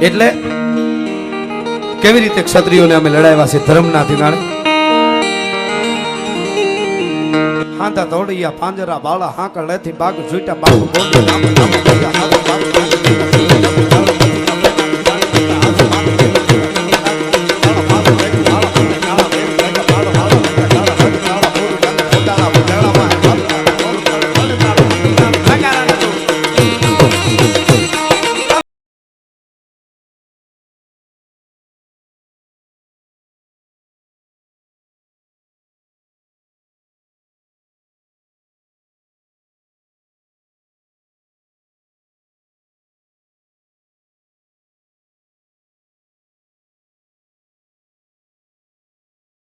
એટલે કેવી રીતે ક્ષત્રિયોને અમે લડાવ્યા છે ધર્મના દિનાળે હાંતા તોડિયા પાંજરા બાળા હાંકળ લેથી બાગ ઝૂટા બાગ બોલ્યા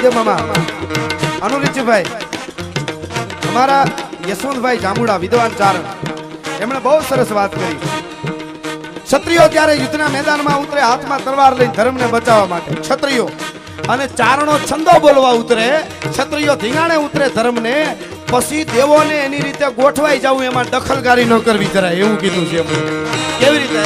હરદેવ મામા અમારા યશવંતભાઈ જામુડા, વિદ્વાન ચારણ એમણે બહુ સરસ વાત કરી. ક્ષત્રિયો ત્યારે યુદ્ધના મેદાનમાં ઉતરે, હાથમાં તલવાર લઈને ધર્મને બચાવવા માટે? ક્ષત્રિયો. અને ચારણો છંદો બોલવા ઉતરે, ક્ષત્રિયો ધીંગાણે ઉતરે ધર્મને, પછી દેવોને એની રીતે ગોઠવાઈ જવું એમાં દખલકારી ન કરવી જરાય. એવું કીધું છે કેવી રીતે?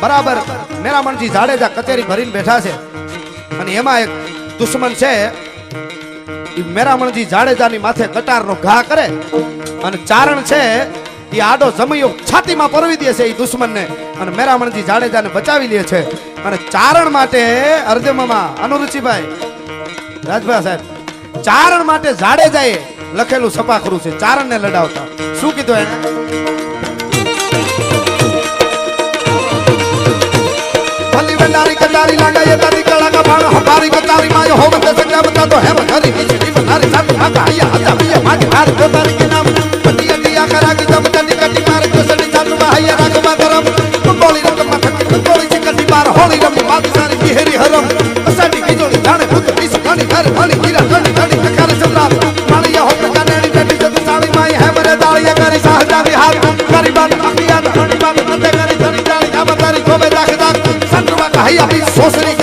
બરાબર. મેરામણજી જાડેજા કચેરી ભરીને બેઠા છે. અને એમાં એક દુશ્મન છે. મેરામણજી જાડેજાની માથે કટારનો ઘા કરે. અને ચારણ છે એ આડો જમયો છાતીમાં પરવી દે છે એ દુશ્મનને. અને મેરામણજી જાડેજાને બચાવી લે છે. અને ચારણ માટે અર્જમામાં અનુરુચિભાઈ, રાજભા સાહેબ, ચારણ માટે જાડેજાએ લખેલું સપાખરું છે ચારણને લડાવતા શું કીધું એને હોળી રમી માત બિહેરી હરમ અસાડી કીજોડી જાણે ભૂત પીસ ઘણી ઘર ઘણી હીરા ઘણી ઘણી मान ते करी धनी जानी अमर तारी को में दाख दाख संतुमा कही अभी सोचनी